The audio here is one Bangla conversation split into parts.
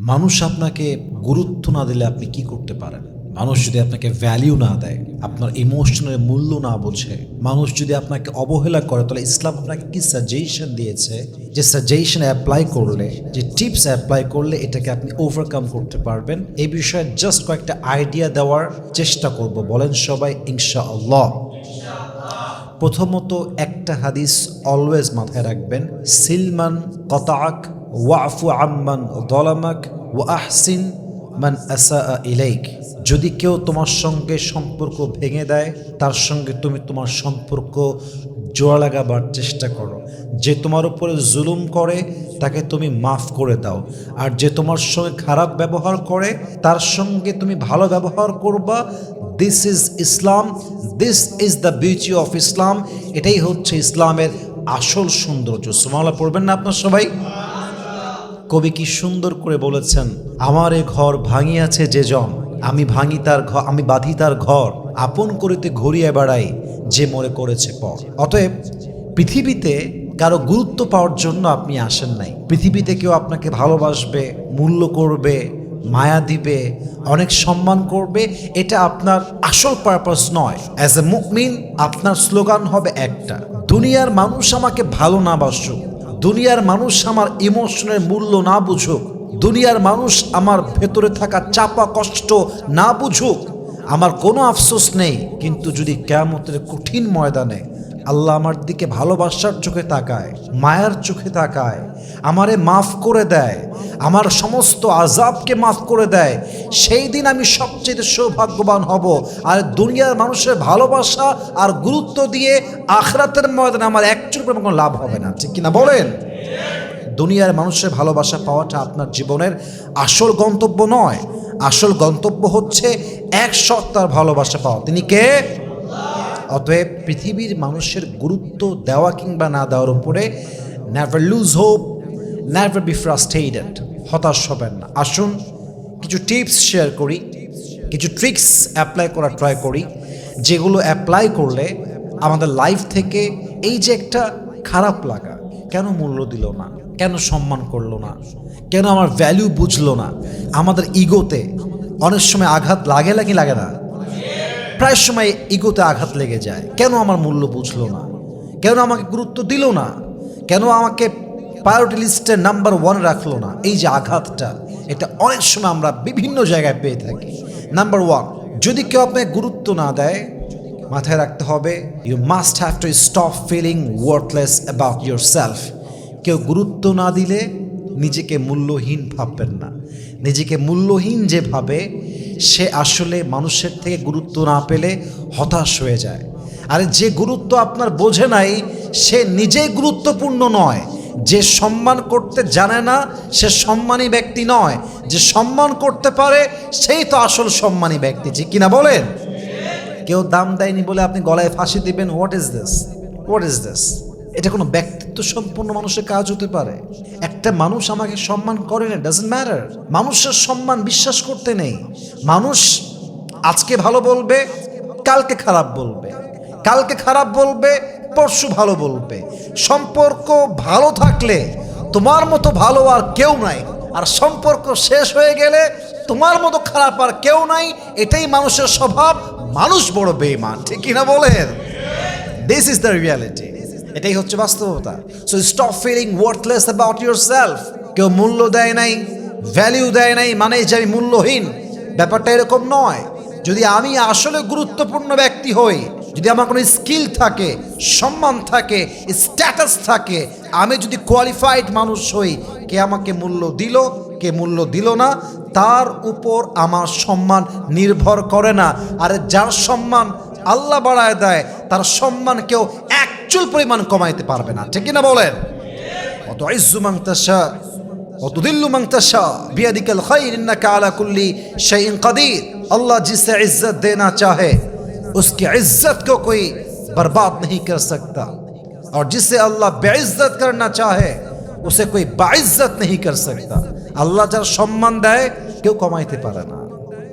মানুষ আপনাকে গুরুত্ব না দিলে আপনি কি করতে পারেন? মানুষ যদি আপনাকে ভ্যালিউ না দেয়, আপনার ইমোশনের মূল্য না বোঝে, মানুষ যদি আপনাকে অবহেলা করে, তাহলে ইসলাম আপনাকে কি সাজেশন দিয়েছে? যে সাজেশন অ্যাপ্লাই করলে, যে টিপস অ্যাপ্লাই করলে এটাকে আপনি ওভারকাম করতে পারবেন। এই বিষয়ে জাস্ট কয়েকটা আইডিয়া দেওয়ার চেষ্টা করব। বলেন সবাই, ইনশাআল্লাহ। প্রথমত একটা হাদিস অলওয়েজ মাথায় রাখবেন, সিলমান কতাক ওয়াফু আম্মান দলামাক ও আহসিন মান আসা ইলাইক। যদি কেউ তোমার সঙ্গে সম্পর্ক ভেঙে দেয়, তার সঙ্গে তুমি তোমার সম্পর্ক জোড়া লাগাবার চেষ্টা করো। যে তোমার উপরে জুলুম করে, তাকে তুমি মাফ করে দাও। আর যে তোমার সঙ্গে খারাপ ব্যবহার করে, তার সঙ্গে তুমি ভালো ব্যবহার করবা। This is Islam this is the beauty of Islam এটাই হচ্ছে ইসলামের আসল সৌন্দর্য। সুমালা পড়বেন না আপনার সবাই? কবি কি সুন্দর করে বলেছেন, আমার এ ঘর ভাঙিয়াছে যে জন আমি ভাঙি তার ঘর আমি বাঁধি তার ঘর, আপন করিতে ঘুরিয়ে বেড়াই যে মরে করেছে পর। অতএব, পৃথিবীতে কারও গুরুত্ব পাওয়ার জন্য আপনি আসেন নাই। পৃথিবীতে কেউ আপনাকে ভালোবাসবে, মূল্য করবে, মায়া দিবে, অনেক সম্মান করবে, এটা আপনার আসল পারপাস নয়। অ্যাজ এ মুকমিন আপনার স্লোগান হবে একটা। দুনিয়ার মানুষ আমাকে ভালো না বাসুক। দুনিয়ার মানুষ আমার ইমোশনের মূল্য না বুঝুক। দুনিয়ার মানুষ আমার ভেতরে থাকা চাপা কষ্ট না বুঝুক। আমার কোনো আফসোস নেই, কিন্তু যদি কেয়ামতের কঠিন ময়দানে আল্লাহ আমার দিকে ভালোবাসার চোখে তাকায়, মায়ার চোখে তাকায়, আমারে মাফ করে দেয় আমার সমস্ত আজাবকে মাফ করে দেয়। সেই দিন আমি সবচেয়ে সৌভাগ্যবান হব। আর দুনিয়ার মানুষের ভালোবাসা আর গুরুত্ব দিয়ে আখরাতের ময়দানে আমার একচুর কোনো লাভ হবে না। ঠিক কিনা বলেন? দুনিয়ার মানুষের ভালোবাসা পাওয়াটা আপনার জীবনের আসল গন্তব্য নয়। আসল গন্তব্য হচ্ছে এক সত্তার ভালোবাসা পাওয়া। তিনি কে? অতএব পৃথিবীর মানুষের গুরুত্ব দেওয়া কিংবা না দেওয়ার উপরে never lose hope never be frustrated হতাশ হবেন না। আসুন, কিছু টিপস শেয়ার করি, কিছু ট্রিক্স অ্যাপ্লাই করা ট্রাই করি, যেগুলো অ্যাপ্লাই করলে আমাদের লাইফ থেকে এই যে একটা খারাপ লাগা, কেন মূল্য দিল না, কেন সম্মান করল না, কেন আমার ভ্যালু বুঝলো না, আমাদের ইগোতে অনেক সময় আঘাত লাগে লাগে লাগে না? প্রায় সময় ইগোতে আঘাত লেগে যায়। কেন আমার মূল্য বুঝলো না? কেন আমাকে গুরুত্ব দিল না? কেন আমাকে প্রায়োরিটি লিস্টের নাম্বার ওয়ান রাখল না। এই যে আঘাতটা, এটা অনেক সময় আমরা বিভিন্ন জায়গায় পেয়ে থাকি। নাম্বার ওয়ান যদি কেউ আপনাকে গুরুত্ব না দেয়, মাথায় রাখতে হবে you must have to stop feeling worthless about yourself কেউ গুরুত্ব না দিলে নিজেকে মূল্যহীন ভাববেন না। নিজেকে মূল্যহীন যে ভাবে, সে আসলে মানুষের থেকে গুরুত্ব না পেলে হতাশ হয়ে যায়। আর যে গুরুত্ব আপনার বোঝে নাই, সে নিজেই গুরুত্বপূর্ণ নয়। যে সম্মান করতে জানে না, সে সম্মানী ব্যক্তি নয়। যে সম্মান করতে পারে, সেই তো আসল সম্মানী ব্যক্তি। যে কিনা বলেন? কেউ দাম দেয়নি বলে আপনি গলায় ফাঁসি দিবেন what is this what is this এটা কোনো ব্যক্তিত্ব সম্পূর্ণ মানুষের কাজ হতে পারে। একটা মানুষ আমাকে সম্মান করে না ডাজেন্ট ম্যাটার মানুষের সম্মান বিশ্বাস করতে নেই। মানুষ আজকে ভালো বলবে, কালকে খারাপ বলবে। কালকে খারাপ বলবে পরশু ভালো বলবে। সম্পর্ক ভালো থাকলে তোমার মতো ভালো আর কেউ নাই। আর সম্পর্ক শেষ হয়ে গেলে তোমার মতো খারাপ আর কেউ নাই। এটাই মানুষের স্বভাব। মানুষ বড় বেইমান ঠিক কিনা বলেন? দিস ইজ দ্য রিয়ালিটি এটাই হচ্ছে বাস্তবতা। So stop feeling worthless about yourself কেউ মূল্য দেয় নাই ভ্যালিউ দেয় নাই মানে যে আমি মূল্যহীন। ব্যাপারটা এরকম নয়। যদি আমি আসলে গুরুত্বপূর্ণ ব্যক্তি হই যদি আমার কোনো স্কিল থাকে, সম্মান থাকে স্ট্যাটাস থাকে, আমি যদি কোয়ালিফাইড মানুষ হই, কে আমাকে মূল্য দিল, কে মূল্য দিল না, তার উপর আমার সম্মান নির্ভর করে না। আর যার সম্মান আল্লাহ বাড়ায় দেয়, তার সম্মান কেউ একচুল পরিমাণ কমাইতে পারবে না। ঠিক না বলেন? অত ইজ্জু মাংতাসা, অত দিল্লু تشاء بيدك الخير انك على كل شيء قدير الله جسے عزت دینا उसकी इज्जत को कोई बर्बाद नहीं कर सकता और जिसे अल्लाह बेइज्जत करना चाहे उसे कोई बाइज्जत नहीं कर सकता আল্লাহ যার সম্মান দেয় কেউ কমাইতে পারে না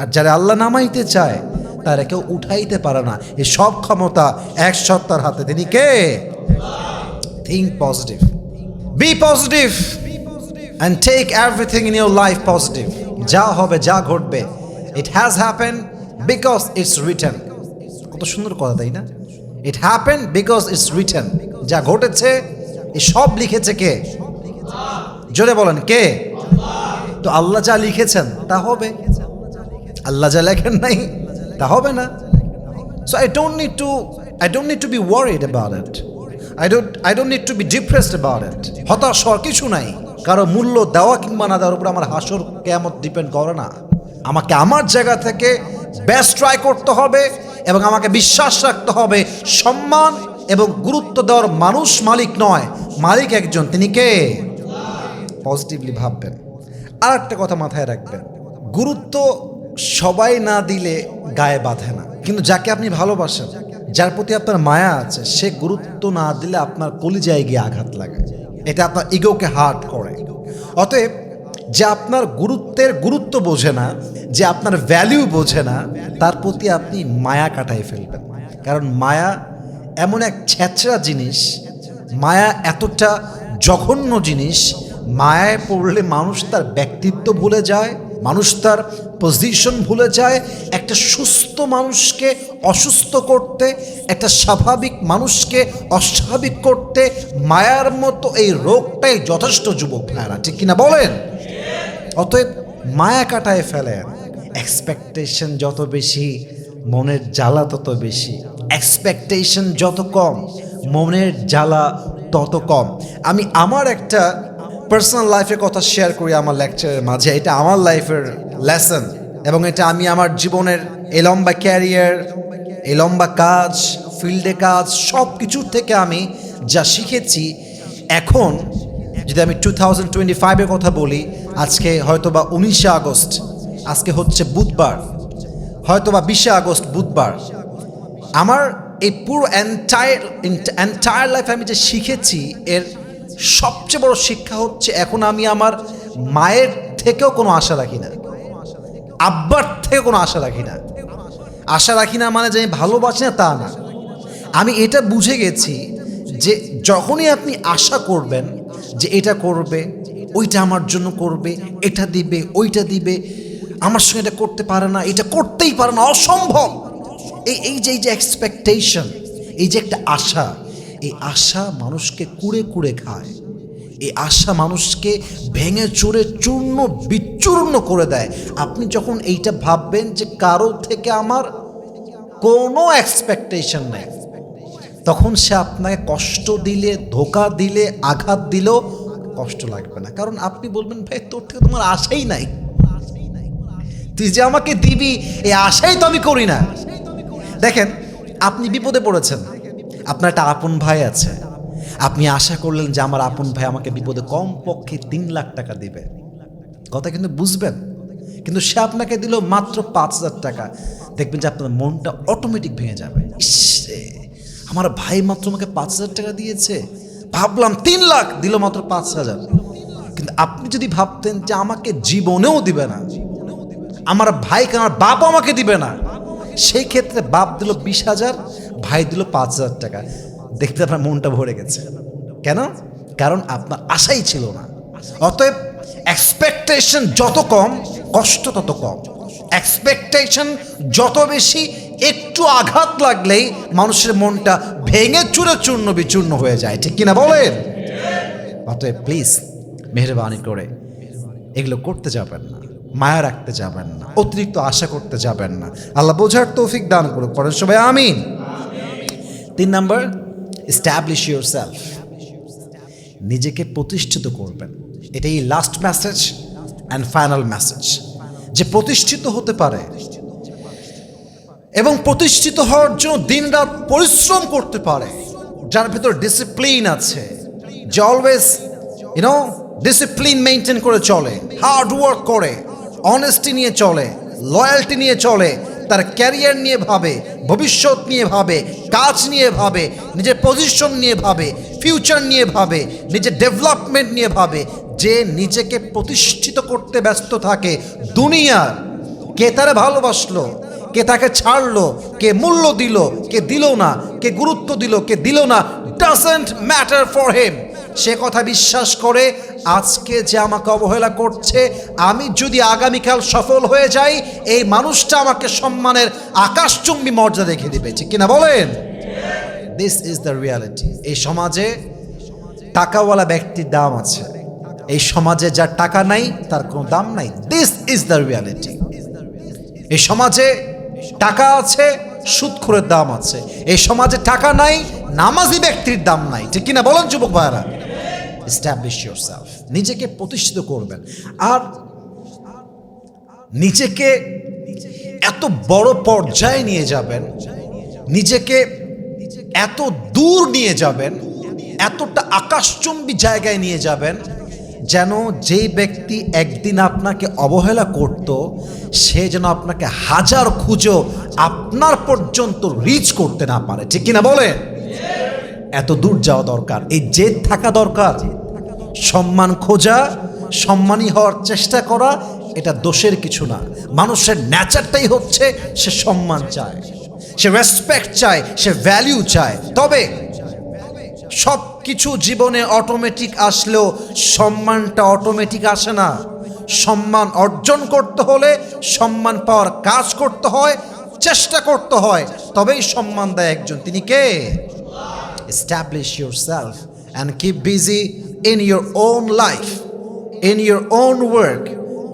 আর যারা আল্লাহ নামাইতে চায় তারা কেউ উঠাইতে পারে না এই সব ক্ষমতা এক সত্তার হাতে তিনি কে think positive be positive and take everything in your life positive যা হবে যা ঘটবে it has happen because it's return কত সুন্দর কথা, তাই না? It happen because it's return যা ঘটেছে, এ সব লিখেছে কে? জোরে বলেন, কে? তো আল্লাহ যা লিখেছেন, তা হবে। আল্লাহ যা লেখেন নাই, তা হবে না। So I don't need to I don't need to be worried about it I don't I don't need to be depressed about it হতাশ হওয়ার কিছু নাই। কারও মূল্য দেওয়া কিংবা না দেওয়ার উপর আমার হাসর কেমন ডিপেন্ড করে না। আমাকে আমার জায়গা থেকে বেস্ট ট্রাই করতে হবে। এবং আমাকে বিশ্বাস রাখতে হবে, সম্মান এবং গুরুত্ব দেওয়ার মানুষ মালিক নয়। মালিক একজন, তিনি কে? পজিটিভলি ভাববেন। আর একটা কথা মাথায় রাখবেন, গুরুত্ব সবাই না দিলে গায়ে বাঁধে না। কিন্তু যাকে আপনি ভালোবাসেন, যার প্রতি আপনার মায়া আছে, সে গুরুত্ব না দিলে আপনার কলিজায় গিয়ে আঘাত লাগে। এটা আপনার ইগোকে হার্ট করে। অতএব যে আপনার গুরুত্বের গুরুত্ব বোঝে না, যে আপনার ভ্যালিউ বোঝে না, তার প্রতি আপনি মায়া কাটাই ফেলবেন। কারণ মায়া এমন এক ছেঁচড়া জিনিস, মায়া এতটা জঘন্য জিনিস, মায়ায় পড়লে মানুষ তার ব্যক্তিত্ব ভুলে যায়, মানুষ তার পজিশন ভুলে যায়। একটা সুস্থ মানুষকে অসুস্থ করতে, একটা স্বাভাবিক মানুষকে অস্বাভাবিক করতে মায়ার মতো এই রোগটাই যথেষ্ট যুবক ভাইরা ঠিক কিনা বলেন? অতএব মায়া কাটায় ফেলেন। এক্সপেকটেশন যত বেশি, মনের জ্বালা তত বেশি। এক্সপেকটেশন যত কম, মনের জ্বালা তত কম। আমি আমার একটা পার্সোনাল লাইফের কথা শেয়ার করি আমার লেকচারের মাঝে। এটা আমার লাইফের লেসন এবং এটা আমি আমার জীবনের এই লম্বা ক্যারিয়ার এই লম্বা কাজ ফিল্ডে কাজ সব কিছুর থেকে আমি যা শিখেছি। এখন যদি আমি টু থাউজেন্ড টোয়েন্টি ফাইভের কথা বলি আজকে হয়তো বা উনিশে আগস্ট, আজকে হচ্ছে বুধবার হয়তো বা বিশে আগস্ট বুধবার। আমার এই পুরো এন্টায়ার এন্টায়ার লাইফ আমি যে শিখেছি, এর সবচেয়ে বড় শিক্ষা হচ্ছে এখন আমি আমার মায়ের থেকেও কোনো আশা রাখি না। আব্বার থেকে কোনো আশা রাখি না। আশা রাখি না মানে যে আমি ভালোবাসি না তা না। আমি এটা বুঝে গেছি যে যখনই আপনি আশা করবেন যে এটা করবে ওইটা আমার জন্য করবে, এটা দিবে, ওইটা দিবে। আমার সঙ্গে এটা করতে পারে না, এটা করতেই পারে না, অসম্ভব। এই এই যে এই যে এক্সপেকটেশন এই যে একটা আশা, এই আশা মানুষকে কুড়ে কুড়ে খায়। এই আশা মানুষকে ভেঙে চুরে চূর্ণ বিচূর্ণ করে দেয়। আপনি যখন এইটা ভাববেন যে কারও থেকে আমার কোনো এক্সপেকটেশন নেই, তখন সে আপনাকে কষ্ট দিলে, ধোকা দিলে, আঘাত দিলেও কষ্ট লাগবে না। কারণ আপনি বলবেন, ভাই, তোর থেকে তোমার আশাই নাই। তুই যে আমাকে দিবি এই আশাই তো আমি করি না। দেখেন, আপনি বিপদে পড়েছেন। আপনার একটা আপন ভাই আছে। আপনি আশা করলেন যে আমার আপন ভাই আমাকে বিপদে কম পক্ষে তিন লাখ টাকা দিবে। কথা কিন্তু বুঝবেন। কিন্তু সে আপনাকে দিল মাত্র পাঁচ হাজার টাকা। দেখবেন যে আপনার মনটা অটোমেটিক ভেঙে যাবে। আমার ভাই মাত্র আমাকে পাঁচ হাজার টাকা দিয়েছে। ভাবলাম তিন লাখ, দিল মাত্র পাঁচ হাজার। কিন্তু আপনি যদি ভাবতেন যে আমাকে জীবনেও দিবে না, আমার ভাইকে, আমার বাপ আমাকে দিবে না, সেই ক্ষেত্রে বাপ দিল বিশ হাজার, ভাই দিল পাঁচ হাজার টাকা। দেখতে আপনার মনটা ভরে গেছে। কেন? কারণ আপনার আশাই ছিল না। অতএব এক্সপেকটেশন যত কম, কষ্ট তত কম। এক্সপেকটেশন যত বেশি একটু আঘাত লাগলেই মানুষের মনটা ভেঙে চুরে চূর্ণ বিচূর্ণ হয়ে যায়। ঠিক কিনা বলেন? অতএব প্লিজ মেহরবানি করে এগুলো করতে যাবেন না, মায়া রাখতে যাবেন না, অতিরিক্ত আশা করতে যাবেন না। আল্লাহ বোঝার তৌফিক দান করুক পরের সবাই আমিন। তিন নাম্বার এস্টাবলিশ ইউর সেলফ নিজেকে প্রতিষ্ঠিত করবেন। এটাই last message and final message যে প্রতিষ্ঠিত হতে পারে এবং প্রতিষ্ঠিত হওয়ার জন্য দিনরাত পরিশ্রম করতে পারে। যার ভিতর ডিসিপ্লিন আছে, যে অলওয়েজ ইউনো ডিসিপ্লিন মেনটেন করে চলে হার্ড ওয়ার্ক করে অনেস্টি নিয়ে চলে লয়্যালটি নিয়ে চলে, তার ক্যারিয়ার নিয়ে ভাবে, ভবিষ্যৎ নিয়ে ভাবে, কাজ নিয়ে ভাবে, নিজের পজিশন নিয়ে ভাবে ফিউচার নিয়ে ভাবে, নিজের ডেভেলপমেন্ট নিয়ে ভাবে, যে নিজেকে প্রতিষ্ঠিত করতে ব্যস্ত থাকে দুনিয়ার। কে তারা ভালোবাসলো? কে তাকে ছাড়লো, কে মূল্য দিল, কে দিল না, কে গুরুত্ব দিল, কে দিল না ডাজেন্ট ম্যাটার ফর হেম সে কথা বিশ্বাস করে, আজকে যে আমাকে অবহেলা করছে, আমি যদি আগামীকাল সফল হয়ে যাই, এই মানুষটা আমাকে সম্মানের আকাশচুম্বী মর্যাদা রেখে দিবে। ঠিক কিনা বলেন? দিস ইজ দ্য রিয়ালিটি এই সমাজে টাকাওয়ালা ব্যক্তির দাম আছে। এই সমাজে যার টাকা নাই, তার কোনো দাম নাই। দিস ইজ দ্য রিয়ালিটি এই সমাজে টাকা আছে, সুদখোরের দাম আছে। এই সমাজে টাকা নাই, নামাজি ব্যক্তির দাম নাই। ঠিক কিনা বলেন যুবক ভাইরা এস্টাবলিশ ইউর সেলফ নিজেকে প্রতিষ্ঠিত করবেন। আর নিজেকে এত বড় পর্যায়ে নিয়ে যাবেন, নিজেকে এত দূর নিয়ে যাবেন, এতটা আকাশচুম্বী জায়গায় নিয়ে যাবেন যেন যেই ব্যক্তি একদিন আপনাকে অবহেলা করত, সে যেন আপনাকে হাজার খুঁজো আপনার পর্যন্ত রিচ করতে না পারে। ঠিক কিনা বলে এত দূর যাওয়া দরকার, এই জেদ থাকা দরকার। সম্মান খোঁজা, সম্মানী হওয়ার চেষ্টা করা, এটা দোষের কিছু না। মানুষের ন্যাচারটাই হচ্ছে সে সম্মান চায়, সে রেসপেক্ট চায়, সে ভ্যালিউ চায়। তবে সব কিছু জীবনে অটোমেটিক আসলেও সম্মানটা অটোমেটিক আসে না। সম্মান অর্জন করতে হলে সম্মান পাওয়ার কাজ করতে হয়, চেষ্টা করতে হয়, তবেই সম্মান দেয় একজন। তিনি কে? Establish your and keep busy in your own life in your own work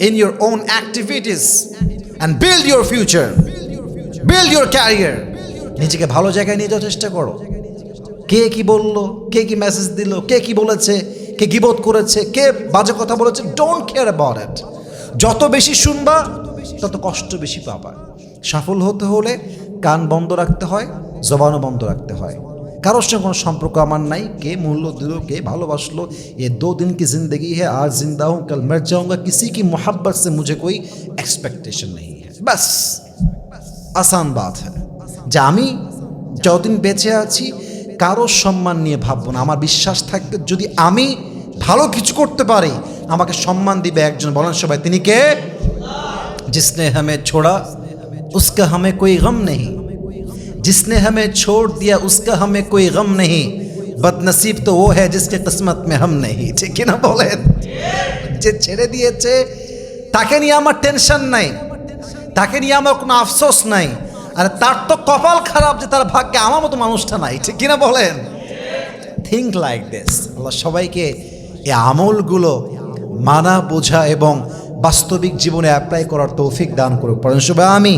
in your own activities and build your future build career নিজেকে ভালো জায়গায় নিয়ে যাওয়ার চেষ্টা করো। কে কি বলল? কে কি মেসেজ দিল? কে কি বলেছে? কে গিবোধ করেছে? কে বাজে কথা বলেছে? ডোন্ট কেয়ার অ্যাবাউট ইট যত বেশি শুনবা, তত কষ্ট বেশি পাবা। সাফল্য হতে হলে কান বন্ধ রাখতে হয়, জবানও বন্ধ রাখতে হয়। কারোর সঙ্গে কোনো সম্পর্ক আমার নাই। কে মূল্য দিল, কে ভালোবাসলো? এ দু দিন কি জিন্দগি হ্যাঁ আজ জিন্দা হুম, কাল মের যাওয়া কিসি কি মোহাব্বত সে মুঝে কই এক্সপেকটেশন নেই হ্যাঁ বাস, আসান বাত হ্যাঁ যে আমি যতদিন বেঁচে আছি কারো সম্মান নিয়ে ভাববো না আমার বিশ্বাস থাকবে যদি আমি ভালো কিছু করতে পারি আমাকে সম্মান দিবে একজন বলেন সবাই তিনি কে जिसने हमें छोड़ा उसका हमें कोई गम नहीं जिसने हमें छोड़ दिया उसका हमें कोई गम नहीं बदनसीब तो वो है जिसके किस्मत में हम नहीं ঠিক কিনা বলেন যে ছেড়ে দিয়েছে তাকে নিয়ে আমার টেনশন নাই তাকে নিয়ে আমার কোনো আফসোস নাই আর তার তো কপাল খারাপ যে তার ভাগ্যে আমার মতো মানুষটা নাই, ঠিক কিনা বলেন? থিঙ্ক লাইক দিস আল্লাহ সবাইকে এই আমলগুলো মানা, বোঝা এবং বাস্তবিক জীবনে অ্যাপ্লাই করার তৌফিক দান করুক। পড়েন সবাই আমি